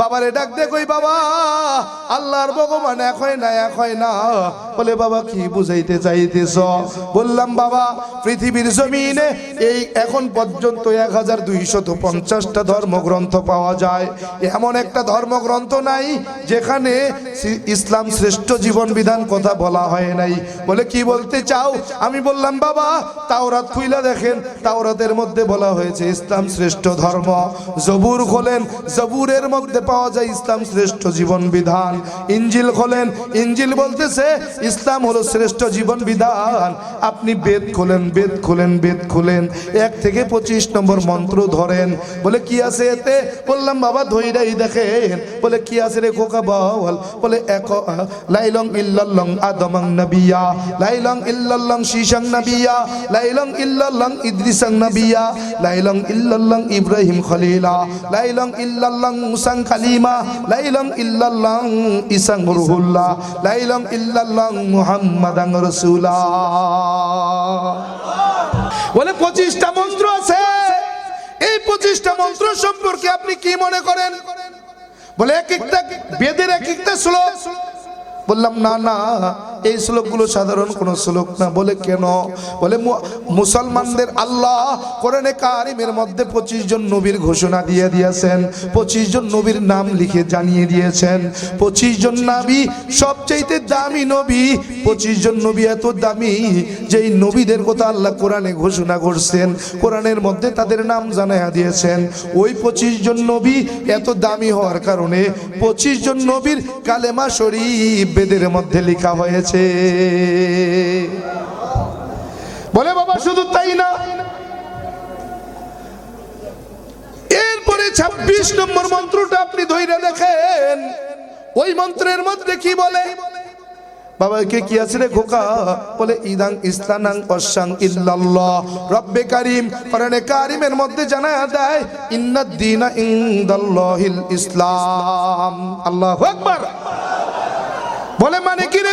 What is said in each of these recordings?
বাবারে ডাক দে কই বাবা। আল্লাহর ভগবান এক হয় না, এক হয় না। বলে, বাবা, কি বুঝাইতে চাইতেছ? বললাম, বাবা, পৃথিবীর জমিনে এই এখন পর্যন্ত এক হাজার দুইশত পঞ্চাশটা ধর্মগ্রন্থ পাওয়া যায়। এমন একটা ধর্মগ্রন্থ নাই যেখানে ইসলাম শ্রেষ্ঠ জীবন বিধান কথা বলা হয় নাই। বলে, কি বলতে চাও? আমি বললাম, বাবা, তাওরাত খুইলা দেখেন, তাওরাতের মধ্যে বলা হয়েছে ইসলাম শ্রেষ্ঠ ধর্ম। জবুর খোলেন, জবুরের মধ্যে পাওয়া যায় ইসলাম শ্রেষ্ঠ জীবন বিধান। ইঞ্জিল খোলেন, ইঞ্জিল বলতেছে, ইসলাম হলো শ্রেষ্ঠ জীবন বিধান। আপনি বেদ খোলেন বেদ খোলেন বেদ খোলেন। এক থেকে পঁচিশ নম্বর মন্ত্র ধরেন। বলে, কি আছে এতে? বললাম, বাবা ধৈরাই দেখেন। বলে, কি আছে রে খোকা বল? বলে, এক, লাইলং ইল্লাল্লাং আদমাং নবিয়া। লাইলং ইল্লাল্লাং শীশাং নবিয়া। লাইলং ইল্লাল্লাং ইদ্রিসাং নবিয়া। লাইলং ইল্লাল্লাং ইব্রাহিম খলিলা। লাইলং ইল্লাল্লাং মুসাং খালিমা লাইলং ইল্লাল্লাহ ইসাং রুহুল্লাহ লাইলং ইল্লাল্লাহ মুহাম্মাদান রাসূলা বলে, পঁচিশটা মন্ত্র আছে। এই পঁচিশটা মন্ত্র সম্পর্কে আপনি কি মনে করেন? বলে, এক একটা বেদের এক একটা শ্লোক। বললাম, না না এই শ্লোকগুলো সাধারণ কোনো শ্লোক না। বলে কেন? বলে মুসলমানদের আল্লাহ কোরআনে কারিমের মধ্যে পঁচিশ জন নবীর ঘোষণা দিয়ে দিয়েছেন। পঁচিশ জন নবীর নাম লিখে জানিয়ে দিয়েছেন। পঁচিশ জন নবী সবচাইতে দামি নবী। পঁচিশ জন নবী এত দামি যেই নবীদের কথা আল্লাহ কোরআনে ঘোষণা করছেন। কোরআনের মধ্যে তাদের নাম জানাইয়া দিয়েছেন। ওই পঁচিশ জন নবী এত দামি হওয়ার কারণে পঁচিশ জন নবীর কালেমা শরীফ বেদের মধ্যে লেখা হয়েছে। বলে বাবা, শুধু তাই না, এরপরে ২৬ নম্বর মন্ত্রটা আপনি ধৈর্য দেখেন। ওই মন্ত্রের মধ্যে কি বলে? বাবা কে আছে রে খোকা? বলে, ইদাং ইসলানাং অসাং ইল্লাল্লাহ। রব্বে কারিম কোরআনে কারিমের মধ্যে জানা দেয় ইন্নাদ ইসলাম। আল্লাহু আকবার। বলে মানে কি রে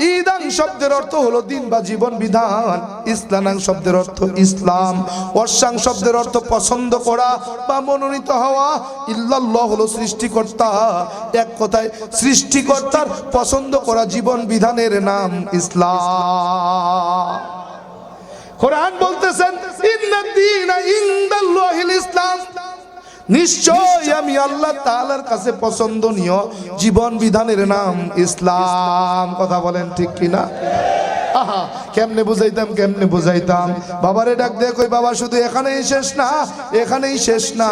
ইদাং শব্দের অর্থ হলো দিন বা জীবন বিধান। ইসলানাং শব্দের অর্থ ইসলাম। অর্শাং শব্দের অর্থ পছন্দ করা বা মনোনীত হওয়া। ইল্লাল্লাহ হলো সৃষ্টিকর্তা। এক কথায়, সৃষ্টিকর্তার পছন্দ করা জীবন বিধানের নাম ইসলাম। কোরআন বলতেছেন ইসলাম নিশ্চয় আমি আল্লাহ তালার কাছে পছন্দনীয় জীবন বিধানের নাম ইসলাম। কথা বলেন ঠিক কিনা? আহা, কেমনে বুঝাইতাম কেমনে বুঝাইতাম? বাবারে ডাক দেখ ওই বাবা, শুধু এখানেই শেষ না? এখানেই শেষ না?